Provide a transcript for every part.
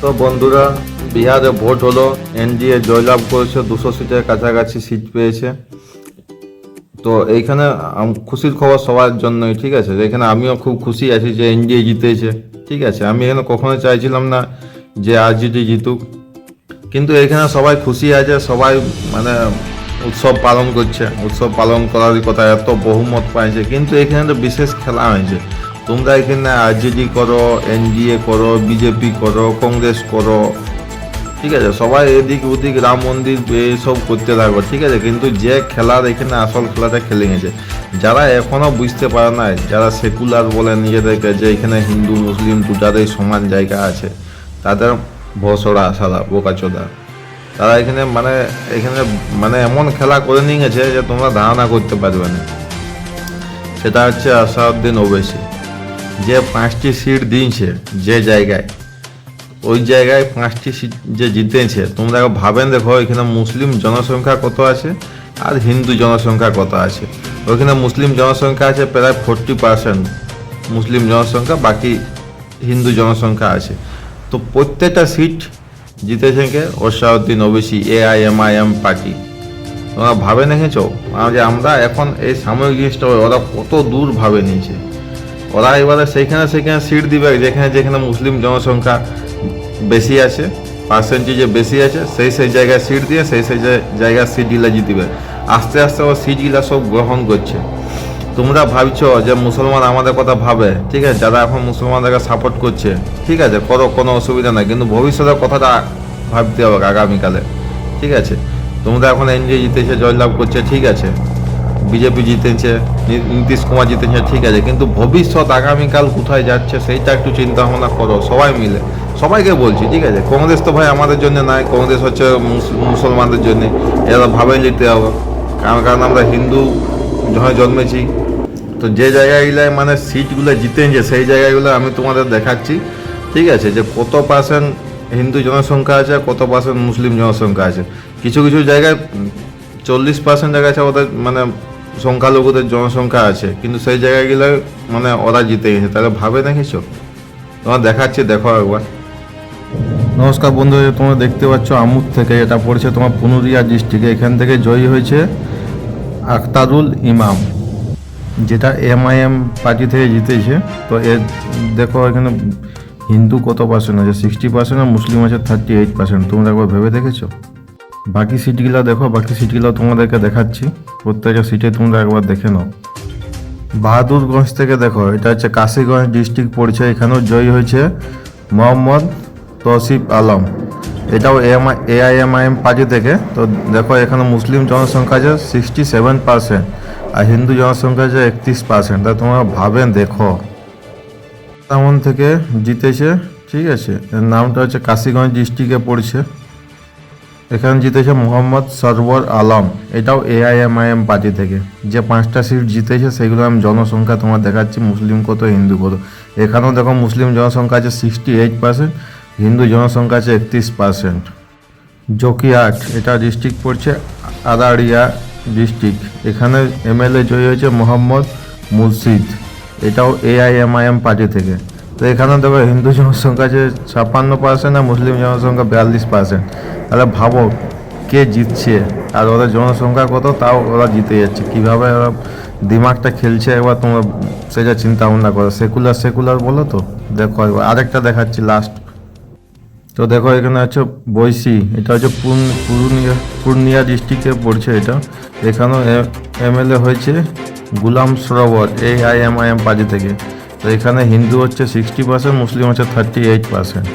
তো বন্ধুরা, বিহারে ভোট হলো, এনডিএ জয়লাভ করেছে, দুশো সিটের কাছাকাছি সিট পেয়েছে। তো এইখানে খুশির খবর সবার জন্যই, ঠিক আছে? এখানে আমিও খুব খুশি আছি যে এনডিএ জিতেছে, ঠিক আছে? আমি এখানে কখনো চাইছিলাম না যে আরজিডি জিতুক। কিন্তু এখানে সবাই খুশি আছে, সবাই মানে উৎসব পালন করছে। উৎসব পালন করার কথা এত বহুমত পাইছে, কিন্তু এখানে তো বিশেষ খেলা হয়েছে। তোমরা এখানে আরজেডি করো, এনডিএ করো, বিজেপি করো, কংগ্রেস করো, ঠিক আছে? সবাই এদিক ওদিক রাম মন্দির এইসব করতে থাকো ঠিক আছে? কিন্তু যে খেলার এখানে আসল খেলাটা খেলে গেছে, যারা এখনও বুঝতে পারে না যারা সেকুলার বলে নিজেদেরকে যে এখানে হিন্দু, মুসলিম দুটারই সমান জায়গা আছে, তাদের ভসড়া সাদা বোকাচোদা। তারা এখানে মানে এখানে মানে এমন খেলা করে নিয়ে গেছে যে তোমরা ধারণা করতে পারবে না। সেটা হচ্ছে আসাউদ্দিন ওবেসি যে পাঁচটি সিট দিয়েছে যে জায়গায়, ওই জায়গায় পাঁচটি সিট যে জিতেছে, তোমরা ভাবেন দেখো, এখানে মুসলিম জনসংখ্যা কত আছে আর হিন্দু জনসংখ্যা কত আছে। ওইখানে মুসলিম জনসংখ্যা আছে প্রায় ফোরটি পার্সেন্ট মুসলিম জনসংখ্যা, বাকি হিন্দু জনসংখ্যা আছে। তো প্রত্যেকটা সিট জিতেছে কে? Asaduddin Owaisi A I M I M party. তোমরা ভাবে দেখেছ? যে আমরা এখন এই সাময়িক জিনিসটা ওরা কত দূর ভাবে নিয়েছে। ওরা এবারে সেইখানে সেইখানে সিট দিবে, যেখানে যেখানে মুসলিম জনসংখ্যা বেশি আছে পার্সেন্টেজে বেশি আছে, সেই সেই জায়গায় সিট দিয়ে সেই সেই জায়- জায়গায় সিটগুলা জিতবে আস্তে আস্তে ও সিটগুলা সব গ্রহণ করছে। তোমরা ভাবছ যে মুসলমান আমাদের কথা ভাবে, ঠিক আছে? যারা এখন মুসলমানদেরকে সাপোর্ট করছে, ঠিক আছে? করো, কোনো অসুবিধা নাই, কিন্তু ভবিষ্যতের কথাটা ভাবতে হবে আগামীকালে, ঠিক আছে? তোমরা এখন এনডিএ জিতেছে, জয়লাভ করছে, ঠিক আছে? বিজেপি জিতেছে নীতিশ কুমার জিতেছে, ঠিক আছে, কিন্তু ভবিষ্যৎ আগামীকাল কোথায় যাচ্ছে সেইটা একটু চিন্তা ভাবনা করো, সবাই মিলে। সবাইকে বলছি, ঠিক আছে, কংগ্রেস তো ভাই আমাদের জন্য নাই, কংগ্রেস হচ্ছে মুস- মুসলমানদের জন্য, এরা ভাবে নিতে হবে, কারণ কারণ আমরা হিন্দু জন্মেছি, তো যে জায়গাগুলোয় মানে সিটগুলো জিতেছে, সেই জায়গাগুলো আমি তোমাদের দেখাচ্ছি, ঠিক আছে, যে কত পার্সেন্ট হিন্দু জনসংখ্যা আছে, কত পার্সেন্ট মুসলিম জনসংখ্যা আছে, কিছু কিছু জায়গায় চল্লিশ পার্সেন্ট জায়গা আছে ওদের মানে সংখ্যালঘুদের জনসংখ্যা আছে, কিন্তু সেই জায়গাগুলো মানে ওরা জিতে গেছে। তাহলে ভাবে দেখেছ? তোমার দেখাচ্ছি, দেখো একবার। নমস্কার বন্ধু তোমরা দেখতে পাচ্ছ আমুদ থেকে, এটা পড়ছে তোমার পুনুরিয়া ডিস্ট্রিক্টে। এখান থেকে জয়ী হয়েছে আখতারুল ইমাম, যেটা এমআইএম পার্টি থেকে জিতেছে। তো এর, দেখো এখানে হিন্দু কত পার্সেন্ট আছে? সিক্সটি পার্সেন্ট আর মুসলিম আছে থার্টি এইট পার্সেন্ট তোমরা একবার ভেবে দেখেছ? বাকি সিটগুলো দেখো, বাকি সিটগুলো তোমাদেরকে দেখাচ্ছি। প্রত্যেকটা সিটে তোমরা একবার দেখে নাও। বাহাদুরগঞ্জ থেকে দেখো, এটা হচ্ছে কাশিগঞ্জ ডিস্ট্রিক্ট পড়ছে এখানেও জয়ী হয়েছে মোহাম্মদ তসিফ আলম। এটাও এএমআই এআইএমআইএম পার্টি থেকে। তো দেখো, এখানে মুসলিম জনসংখ্যা আছে সিক্সটি সেভেন পার্সেন্ট আর হিন্দু জনসংখ্যা আছে একত্রিশ পার্সেন্ট তা তোমরা ভাবেন দেখো। তেমন থেকে জিতেছে, ঠিক আছে। নামটা হচ্ছে কাশিগঞ্জ ডিস্ট্রিক্টে পড়ছে। এখানে জিতেছে মোহাম্মদ সরওয়ার আলম। এটাও এআইএমআইএম পার্টি থেকে। যে পাঁচটা সিট জিতেছে, সেগুলো আমি জনসংখ্যা তোমার দেখাচ্ছি, মুসলিম কত, হিন্দু কত। এখানেও দেখো মুসলিম জনসংখ্যা আছে সিক্সটি এইট পার্সেন্ট হিন্দু জনসংখ্যা আছে একত্রিশ পার্সেন্ট জকিয়াট এটা ডিস্ট্রিক্ট পড়ছে আদাড়িয়া ডিস্ট্রিক্ট এখানে এমএলএ জয়ী হয়েছে মোহাম্মদ মুর্শিদ। এটাও এআইএমআইএম পার্টি থেকে। তো এখানে দেখো হিন্দু জনসংখ্যা আছে ছাপ্পান্ন পার্সেন্ট আর মুসলিম জনসংখ্যা বিয়াল্লিশ পার্সেন্ট তাহলে ভাবো কে জিতছে আর ওদের জনসংখ্যা কত? তাও ওরা জিতে যাচ্ছে। কীভাবে ওরা দিমাগটা খেলছে একবার তোমরা সেটা চিন্তা ভাবনা করো। সেকুলার সেকুলার বলো তো। দেখো একবার। আরেকটা দেখাচ্ছি লাস্ট তো দেখো এখানে আছে বৈশি। এটা হচ্ছে পূর্ণ- পূর্ণিয়া ডিস্ট্রিক্টে পড়ছে এটা। এখানেও এমএলএ হয়েছে গুলাম সরোবর এই I M I M party থেকে। তো এখানে হিন্দু হচ্ছে সিক্সটি পার্সেন্ট মুসলিম হচ্ছে থার্টি এইট পার্সেন্ট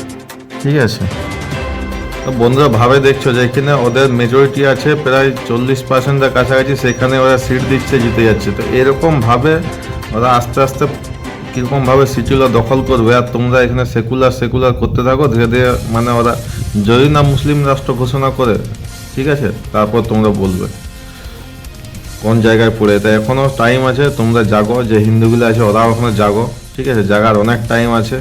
ঠিক আছে? তো বন্ধুরা ভাবে দেখছ যে এখানে ওদের মেজরিটি আছে, প্রায় চল্লিশ পার্সেন্টের কাছাকাছি সেখানে ওরা সিট দিচ্ছে, জিতে যাচ্ছে। তো এরকমভাবে ওরা আস্তে আস্তে কীরকমভাবে সিটগুলো দখল করবে, আর তোমরা এখানে সেকুলার সেকুলার করতে থাকো, ধীরে ধীরে মানে ওরা যদি না মুসলিম রাষ্ট্র ঘোষণা করে, ঠিক আছে? তারপর তোমরা বলবে কোন জায়গায় পড়ে। তাই এখনও টাইম আছে, তোমরা জাগো, যে হিন্দুগুলো আছে ওরাও এখনও জাগো। ঠিক আছে জাগার অনেক টাইম আছে।